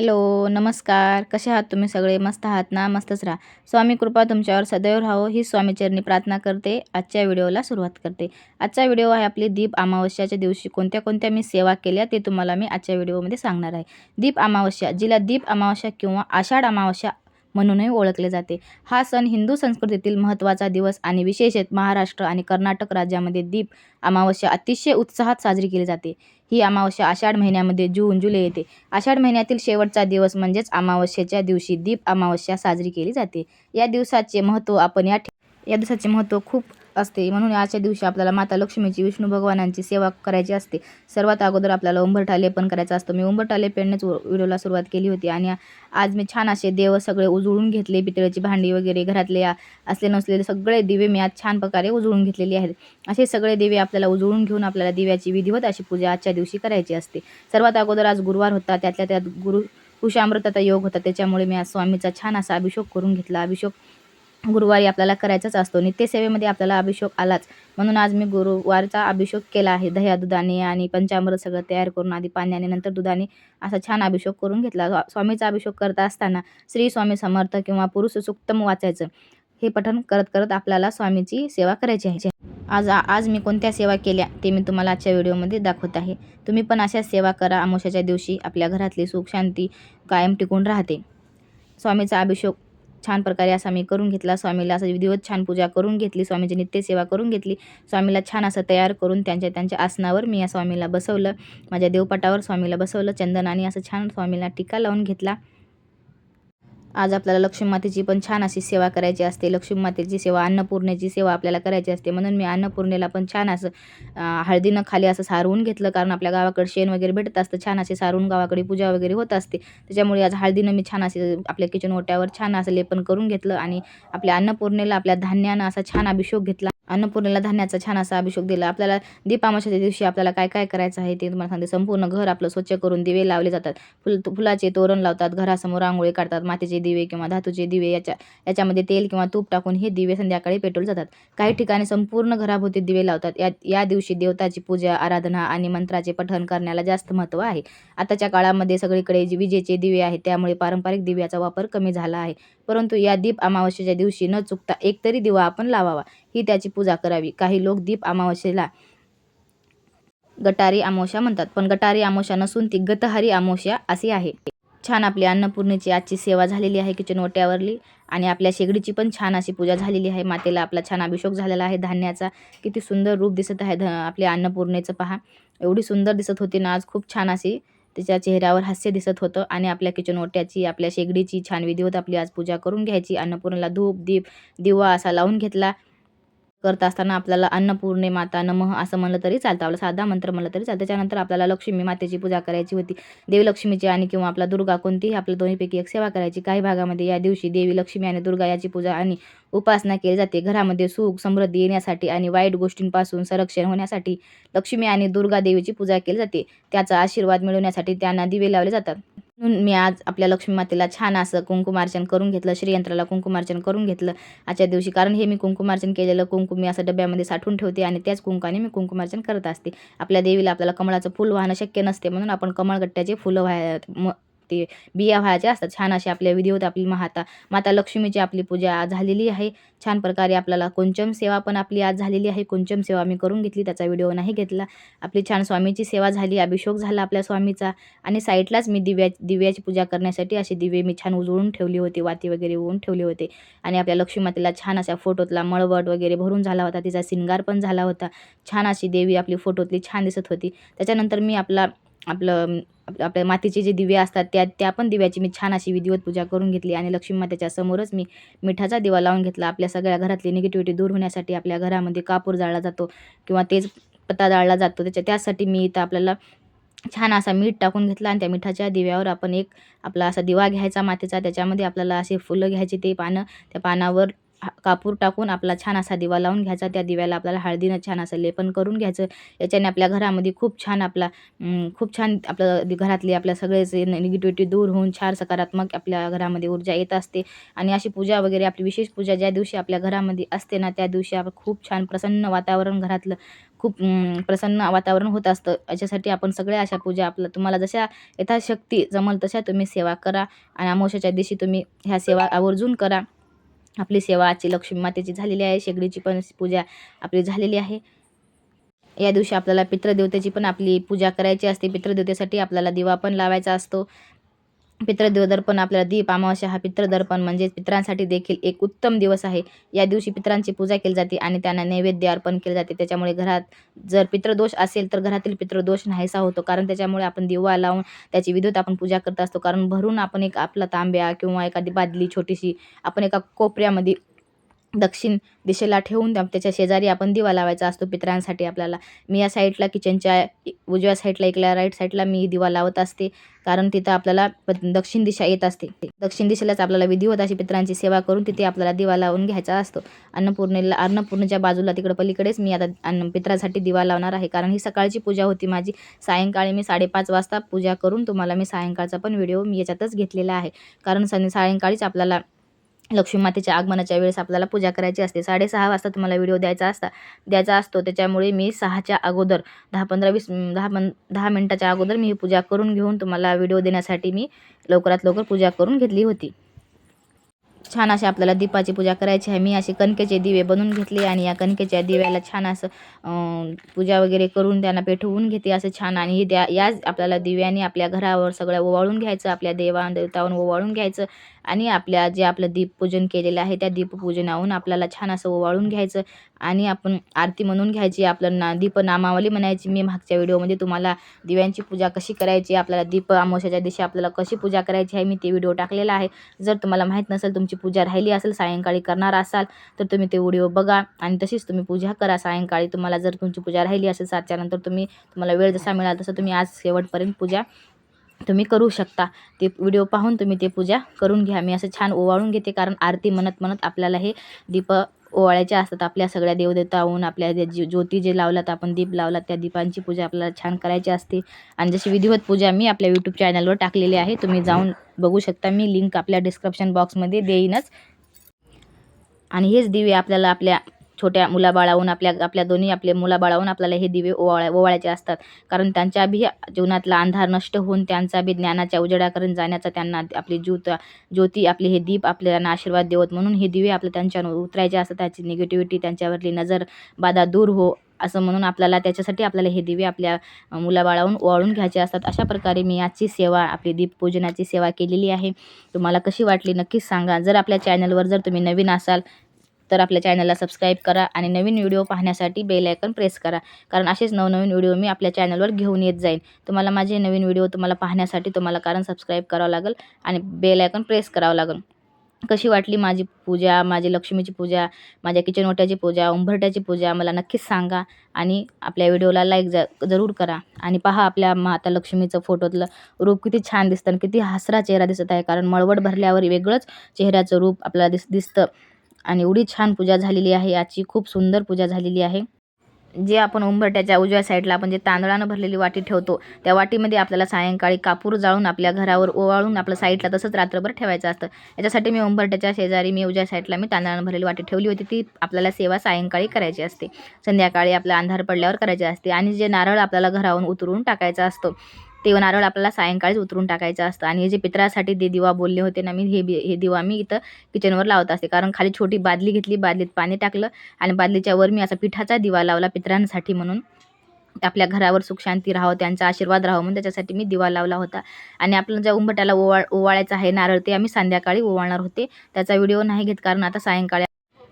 Hello नमस्कार. कसे आहात तुम्ही सगळे? मस्त आहात ना? मस्तच राहा. स्वामी कृपा तुमच्यावर सदैव राहो. ही स्वामीचरणी प्रार्थना करते. आजच्या व्हिडिओला सुरुवात करते. आजचा व्हिडिओ आहे आपली दीप अमावस्याच्या दिवशी. कोणत्या कोणत्या मी सेवा केल्या ते तुम्हाला मी आजच्या व्हिडिओमध्ये सांगणार आहे. दीप अमावस्या जिला दीप अमावस्या किंवा आषाढ अमावस्या म्हणूनही ओळखले जाते. हा सण हिंदू संस्कृतीतील महत्त्वाचा दिवस आणि विशेषत महाराष्ट्र आणि कर्नाटक राज्यामध्ये दीप अमावस्या अतिशय उत्साहात साजरी केली जाते. ही अमावस्या आषाढ महिन्यामध्ये जून जुलै येते. आषाढ महिन्यातील शेवटचा दिवस म्हणजेच अमावस्येच्या दिवशी दीप अमावस्या साजरी केली जाते. या दिवसाचे महत्त्व आपण या या दिवसाचे महत्त्व खूप असते. म्हणून आजच्या दिवशी आपल्याला माता लक्ष्मीची विष्णू भगवानांची सेवा करायची असते. सर्वात अगोदर आपल्याला उंबरठा लेपन करायचं असतं. मी उंबरठा लेपणनेच व्हिडिओला सुरुवात केली होती आणि आज मी छान असे देव सगळे उजळून घेतले पितळेची भांडी वगैरे घरातले असले नसलेले सगळे दिवे मी आज छान प्रकारे उजळून घेतलेले आहेत. असे सगळे दिवे आपल्याला उजळून घेऊन आपल्याला दिव्याची विधिवत अशी पूजा आजच्या दिवशी करायची असते. सर्वात अगोदर आज गुरुवार होता त्यातल्या त्यात गुरु कुशामृताचा योग होता. त्याच्यामुळे मी आज स्वामीचा छान असा अभिषेक करून घेतला. अभिषेक गुरुवारी आपल्याला करायचाच असतो. नित्यसेवेमध्ये आपल्याला अभिषेक आलाच. म्हणून आज मी गुरुवारचा अभिषेक केला आहे. दह्या दुधाने आणि पंचामृत सगळं तयार करून आधी पाण्याने नंतर दुधाने असा छान अभिषेक करून घेतला. स्वामीचा अभिषेक करत असताना श्री स्वामी समर्थ किंवा पुरुष सुक्तम वाचायचं हे पठण करत करत आपल्याला स्वामीची सेवा करायची आहे. आज आज मी कोणत्या सेवा केल्या ते मी तुम्हाला आजच्या व्हिडिओमध्ये दाखवत आहे. तुम्ही पण अशा सेवा करा. अमावस्याच्या दिवशी आपल्या घरातली सुख शांती कायम टिकून राहते. स्वामीचा अभिषेक छान प्रकारे असा मी करून घेतला. स्वामीला असं विधिवत छान पूजा करून घेतली. स्वामीची नित्यसेवा करून घेतली. स्वामीला छान असं तयार करून त्यांच्या त्यांच्या आसनावर मी या स्वामीला बसवलं. माझ्या देवपटावर स्वामीला बसवलं. चंदन आणि असं छान स्वामीला टीका लावून घेतला. आज आपल्याला लक्ष्मी मातेची पण छान अशी सेवा करायची असते. लक्ष्मी मातेची सेवा अन्नपूर्णेची सेवा आपल्याला करायची असते. म्हणून मी अन्नपूर्णेला पण छान असं हळदीनं खाली असं सारवून घेतलं. कारण आपल्या गावाकडे शेण वगैरे भेटत असतं. छान असे सारून गावाकडे पूजा वगैरे होत असते. त्याच्यामुळे आज हळदीनं मी छान असे आपल्या किचन ओट्यावर छान असं लेपन करून घेतलं. आणि आपल्या अन्नपूर्णेला आपल्या धान्यानं असा छान अभिषेक घेतला. अन्नपूर्णेला धान्याचा छान असा अभिषेक दिला. आपल्याला दीपामाशाच्या दिवशी आपल्याला काय काय करायचं आहे ते तुम्हाला सांगते. संपूर्ण घर आपलं स्वच्छ करून दिवे लावले जातात. फुल फुलाचे तोरण लावतात घरासमोर रांगोळी काढतात मातीचे दिवे किंवा धातूचे दिवे याच्या याच्यामध्ये तेल किंवा तूप टाकून हे दिवे संध्याकाळी पेटवले जातात. काही ठिकाणी संपूर्ण घराभोवती दिवे लावतात. या या दिवशी देवताची पूजा आराधना आणि मंत्राचे पठण करण्याला जास्त महत्त्व आहे. आताच्या काळामध्ये सगळीकडे विजेचे दिवे आहेत. त्यामुळे पारंपरिक दिव्याचा वापर कमी झाला आहे. परंतु या दीप अमावस्येच्या दिवशी न चुकता एकतरी दिवा आपण लावावा. ही त्याची पूजा करावी. काही लोक दीप अमावस्येला गटारी अमावस्या म्हणतात पण गटारी अमावस्या नसून ती गतहारी अमावस्या अशी आहे. छान आपली अन्नपूर्णेची आजची सेवा झालेली आहे किचन ओट्यावरली आणि आपल्या शेगडीची पण छान अशी पूजा झालेली आहे. मातेला आपला छान अभिषेक झालेला आहे. धान्याचा किती सुंदर रूप दिसत आहे. ध आपल्या अन्नपूर्णेचं पहा. एवढी सुंदर दिसत होती ना आज खूप छान अशी तिच्या चेहऱ्यावर हास्य दिसत होतं आणि आपल्या किचन ओट्याची आपल्या शेगडीची छान विधिवत आपली आज पूजा करून घ्यायची. अन्नपूर्णेला धूप दीप दिवा असा लावून घेतला. करत असताना आपल्याला अन्नपूर्णे माता नमः असं म्हणलं तरी चालतं. आपला साधा मंत्र म्हणलं तरी चालतं. त्याच्यानंतर आपल्याला लक्ष्मी मातेची पूजा करायची होती. देवी लक्ष्मीची आणि किंवा आपला दुर्गा कोणतीही आपल्या दोन्हीपैकी एक सेवा करायची. काही भागामध्ये या दिवशी देवी लक्ष्मी आणि दुर्गा याची पूजा आणि उपासना केली जाते. घरामध्ये सुख समृद्धी येण्यासाठी आणि वाईट गोष्टींपासून संरक्षण होण्यासाठी लक्ष्मी आणि दुर्गा देवीची पूजा केली जाते. त्याचा आशीर्वाद मिळवण्यासाठी त्यांना दिवे लावले जातात. म्हणून मी आज आपल्या लक्ष्मी मातेला छान असं कुंकुमार्चन करून घेतलं श्रीयंत्राला कुंकुमार्चन करून घेतलं. आजच्या दिवशी कारण हे मी कुंकुमार्चन केलेलं कुंकुम मी असं डब्यामध्ये साठवून ठेवते आणि त्याच कुंकाने मी कुंकुमार्चन करत असते. आपल्या देवीला आपल्याला कमळाचं फुल वाहणं शक्य नसते म्हणून आपण कमळगट्ट्याचे फुलं व्हाय ते बिया व्हायच्या असतात. छान अशी आपल्या विधी आपली माता माता लक्ष्मीची आपली पूजा झालेली आहे. छान प्रकारे आपल्याला कुंचम सेवा पण आपली आज झालेली आहे. कुंचम सेवा मी करून घेतली त्याचा व्हिडिओ नाही घेतला. आपली छान स्वामीची सेवा झाली अभिषेक झाला आपल्या स्वामीचा. आणि साईडलाच मी दिव्या दिव्याची पूजा करण्यासाठी असे दिवे मी छान उजळून ठेवली होती वाती वगैरे उघडून ठेवले होते. आणि आपल्या लक्ष्मी मातेला छान अशा फोटोतला मळवट वगैरे भरून झाला होता. तिचा सिंगार पण झाला होता. छान अशी देवी आपली फोटोतली छान दिसत होती. त्याच्यानंतर मी आपला आपलं आपल्या मातीचे जे दिवे असतात त्या त्या पण दिव्याची मी छान अशी विधिवत पूजा करून घेतली आणि लक्ष्मी मातेच्या समोरच मी मिठाचा दिवा लावून घेतला. आपल्या सगळ्या घरातली निगेटिव्हिटी दूर होण्यासाठी आपल्या घरामध्ये कापूर जाळला जातो किंवा तेच पत्ता जाळला जातो. त्याच्या त्यासाठी मी इथं आपल्याला छान असा मीठ टाकून घेतला आणि त्या मिठाच्या दिव्यावर आपण एक आपला असा दिवा घ्यायचा मातीचा. त्याच्यामध्ये आपल्याला असे फुलं घ्यायचे ते पानं त्या पानावर कापूर टाकून आपला छान असा दिवा लावून घ्यायचा. त्या दिव्याला आपल्याला हळदीनं छान असं लेपन करून घ्यायचं. याच्याने आपल्या घरामध्ये खूप छान आपला खूप छान आपलं घरातले घरातली आपल्या सगळेच निगेटिव्हिटी दूर होऊन छान सकारात्मक आपल्या घरामध्ये ऊर्जा येत असते. आणि अशी पूजा वगैरे आपली विशेष पूजा ज्या दिवशी आपल्या घरामध्ये असते ना त्या दिवशी आपण खूप छान प्रसन्न वातावरण घरातलं खूप प्रसन्न वातावरण होत असतं. याच्यासाठी आपण सगळ्या अशा पूजा आपलं तुम्हाला जशा यथाशक्ती जमल तशा तुम्ही सेवा करा. आणि अमावश्याच्या दिवशी तुम्ही ह्या सेवा आवर्जून करा. आपली सेवा आजची लक्ष्मी मातेची झालेली आहे शेगडीची पण पूजा आपली झालेली आहे. या दिवशी आपल्याला पितृदेवतेची पण आपली पूजा करायची असते. पितृदेवतेसाठी आपल्याला दिवा पण लावायचा असतो. पितृदेवदर्पण आपल्याला दीप अमावस्या हा पितृदर्पण म्हणजेच पितरांसाठी देखील एक उत्तम दिवस आहे. या दिवशी पितरांची पूजा केली जाते आणि त्यांना नैवेद्य अर्पण केले जाते. त्याच्यामुळे घरात जर पितृदोष असेल तर घरातील पितृदोष नाहीसा होतो. कारण त्याच्यामुळे आपण दिवा लावून त्याची विद्युत आपण पूजा करत असतो. कारण भरून आपण एक आपला तांब्या किंवा एखादी बादली छोटीशी आपण एका कोपऱ्यामध्ये दक्षिण दिशेला ठेवून त्या- त्याच्या शेजारी आपण दिवा लावायचा असतो पितरांसाठी आपल्याला. मी या साईडला किचनच्या उजव्या साईडला इकल्या राईट साईडला मी दिवा लावत असते. कारण तिथं आपल्याला प- दक्षिण दिशा येत असते. दक्षिण दिशेलाच आपल्याला विधी होत अशी पितरांची सेवा करून तिथे आपल्याला दिवा लावून घ्यायचा असतो. अन्नपूर्णेला अन्नपूर्णेच्या बाजूला तिकडं पलीकडेच मी आता अन्न पित्रासाठी दिवा लावणार आहे. कारण ही सकाळची पूजा होती माझी. सायंकाळी मी साडेपाच वाजता पूजा करून तुम्हाला मी सायंकाळचा पण व्हिडिओ मी याच्यातच घेतलेला आहे. कारण सं सायंकाळीच आपल्याला लक्ष्मी मातेच्या आगमनाच्या वेळेस आपल्याला पूजा करायची असते. साडेसहा वाजता तुम्हाला व्हिडिओ द्यायचा असता द्यायचा असतो. त्याच्यामुळे मी सहाच्या अगोदर दहा पंधरा वीस दहा पं दहा मिनटाच्या अगोदर मी ही पूजा करून घेऊन तुम्हाला व्हिडिओ देण्यासाठी मी लवकरात लवकर पूजा करून घेतली होती. छान अशी आपल्याला दीपाची पूजा करायची आहे. मी असे कणकेचे दिवे बनवून घेतले आणि या कणकेच्या दिव्याला छान असं पूजा वगैरे करून त्यांना पेटवून घेते असं छान. आणि हे त्या याच आपल्याला दिव्याने आपल्या घरावर सगळं ओवाळून घ्यायचं आपल्या देवादेवतावर ओवाळून घ्यायचं. आणि आपल्या जे आपलं दीपपूजन केलेलं आहे त्या दीपपूजनाहून आपल्याला छान असं ओवाळून घ्यायचं आणि आपण आरती म्हणून घ्यायची आपलं ना दीपनामावली म्हणायची. मी मागच्या व्हिडिओमध्ये तुम्हाला दिव्यांची पूजा कशी करायची आपल्याला दीप अमावस्याच्या दिवशी आपल्याला कशी पूजा करायची आहे मी ते व्हिडिओ टाकलेला आहे. जर तुम्हाला माहीत नसेल तुमची पूजा राहिली असेल सायंकाळी करणार असाल तर तुम्ही ते व्हिडिओ बघा आणि तशीच तुम्ही पूजा करा. सायंकाळी तुम्हाला जर तुमची पूजा राहिली असेल सातच्यानंतर तुम्ही तुम्हाला वेळ जसा मिळाला तसं तुम्ही आज शेवटपर्यंत पूजा तुम्ही करू शकता. ते व्हिडिओ पाहून तुम्ही ते पूजा करून घ्या. मी असं छान ओवाळून घेते कारण आरती म्हणत म्हणत आपल्याला हे दीप ओवाळायचे असतात. आपल्या सगळ्या देवदेवताहून आपल्या जे जी- ज्योती जे लावलात आपण दीप लावलात त्या दीपांची पूजा आपल्याला छान करायची असते. आणि जशी विधिवत पूजा मी आपल्या यूट्यूब चॅनलवर टाकलेली आहे तुम्ही जाऊन बघू शकता. मी लिंक आपल्या डिस्क्रिप्शन बॉक्समध्ये देईनच. आणि हेच दिवे आपल्याला आपल्या छोट्या मुलाबाळाहून आपल्या आपल्या दोन्ही आपले मुलाबाळाहून आपल्याला हे दिवे ओवाळा ओवाळायचे असतात. कारण त्यांच्या बी जीवनातला अंधार नष्ट होऊन त्यांचा बी ज्ञानाच्या उजेडाकडून जाण्याचा त्यांना आपली ज्योत ज्योती आपले हे दीप आपल्याला आशीर्वाद देवत म्हणून हे दिवे आपल्या त्यांच्यावर उतरायचे असतात. त्याची निगेटिव्हिटी त्यांच्यावरली नजर बाधा दूर हो असं म्हणून आपल्याला त्याच्यासाठी आपल्याला हे दिवे आपल्या मुलाबाळाहून ओवाळून घ्यायचे असतात. अशा प्रकारे मी आजची सेवा आपली दीपपूजनाची सेवा केलेली आहे. तुम्हाला कशी वाटली नक्कीच सांगा. जर आपल्या चॅनलवर जर तुम्ही नवीन असाल तर आपल्या चॅनलला सबस्क्राईब करा आणि नवीन व्हिडिओ पाहण्यासाठी बेल आयकन प्रेस करा. कारण असेच नवनवीन व्हिडिओ मी आपल्या चॅनलवर घेऊन येत जाईन. तुम्हाला माझे नवीन व्हिडिओ तुम्हाला पाहण्यासाठी तुम्हाला कारण सबस्क्राईब करावं लागेल आणि बेल आयकन प्रेस करावं लागेल. कशी वाटली माझी पूजा माझी लक्ष्मीची पूजा माझ्या किचन ओट्याची पूजा उंबरट्याची पूजा मला नक्कीच सांगा आणि आपल्या व्हिडिओला लाईक ज जरूर करा. आणि पहा आपल्या माता लक्ष्मीचं फोटोतलं रूप किती छान दिसतं आणि किती हसरा चेहरा दिसत आहे. कारण मळवट भरल्यावर वेगळंच चेहऱ्याचं रूप आपल्याला दिस दिसतं. आणि एवढी छान पूजा झालेली आहे. याची खूप सुंदर पूजा झालेली आहे. जे आपण उंबरट्याच्या उजव्या साईडला आपण जे तांदळानं भरलेली वाटी ठेवतो त्या वाटीमध्ये आपल्याला सायंकाळी कापूर जाळून आपल्या घरावर ओवाळून आपलं साईडला तसंच रात्रभर ठेवायचं असतं. याच्यासाठी मी उंबरट्याच्या शेजारी मी उजव्या साईडला मी तांदळानं भरलेली वाटी ठेवली होती. ती आपल्याला सेवा सायंकाळी करायची असते. संध्याकाळी आपला अंधार पडल्यावर करायची असते. आणि जे नारळ आपल्याला घरावरून उतरून टाकायचा असतो. ते नारळ आपल्याला सायंकाळीच उतरून टाकायचं असतं. आणि हे जे पित्रासाठी दे दिवा बोलले होते ना मी हे बी हे दिवा मी इथं किचनवर लावत असते. कारण खाली छोटी बादली घेतली बादलीत पाणी टाकलं आणि बादलीच्या वर मी असा पिठाचा दिवा लावला पित्रांसाठी म्हणून. आपल्या घरावर सुख शांती राहावं त्यांचा आशीर्वाद राहावं म्हणून त्याच्यासाठी मी दिवा लावला होता. आणि आपलं ज्या उंबटाला ओवाळ ओवाळायचं आहे नारळ ते आम्ही संध्याकाळी ओवाळणार होते. त्याचा व्हिडिओ नाही घेत कारण आता सायंकाळी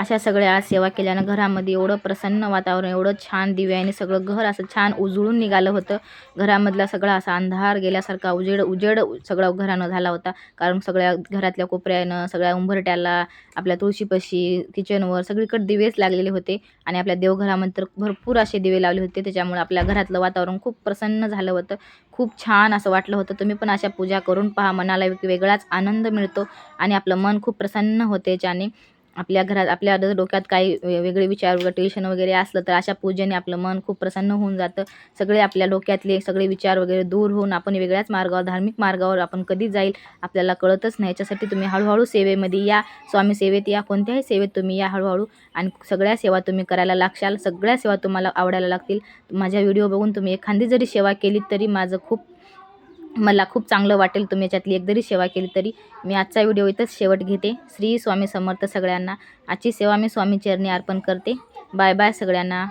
अशा सगळ्या आज सेवा केल्यानं घरामध्ये एवढं प्रसन्न वातावरण एवढं छान दिव्याने सगळं घर असं छान उजळून निघालं होतं. घरामधला सगळा असा अंधार गेल्यासारखा उजेड उजेड सगळं घरानं झाला होता. कारण सगळ्या घरातल्या कोपऱ्यानं सगळ्या उंबरट्याला आपल्या तुळशीपाशी किचनवर सगळीकडे दिवेच लागलेले होते. आणि आपल्या देवघरामध्ये तर भरपूर असे दिवे लावले होते. त्याच्यामुळे आपल्या घरातलं वातावरण खूप प्रसन्न झालं होतं. खूप छान असं वाटलं होतं. तुम्ही पण अशा पूजा करून पहा. मनाला एक वेगळाच आनंद मिळतो आणि आपलं मन खूप प्रसन्न होते याच्याने. आपल्या घरात आपल्या डोक्यात काही वेगळे विचार वगैरे टेन्शन वगैरे असलं तर अशा पूजेने आपलं मन खूप प्रसन्न होऊन जातं. सगळे आपल्या डोक्यातले सगळे विचार वगैरे दूर होऊन आपण वेगळ्याच मार्गावर धार्मिक मार्गावर आपण कधी जाईल आपल्याला कळतच नाही. याच्यासाठी तुम्ही हळूहळू सेवेमध्ये या. स्वामी सेवेत या. कोणत्याही सेवेत तुम्ही या हळूहळू. आणि सगळ्या सेवा तुम्ही करायला लागशाल. सगळ्या सेवा तुम्हाला आवडायला लागतील. माझ्या व्हिडिओ बघून तुम्ही एखादी जरी सेवा केली तरी माझं खूप मला खूप चांगलं वाटेल तुम्ही याच्यातली एक जरी सेवा केली तरी. मी आजचा व्हिडिओ इथंच शेवट घेते. श्री स्वामी समर्थ सगळ्यांना. आजची सेवा मी स्वामी चरणी अर्पण करते. बाय बाय सगळ्यांना.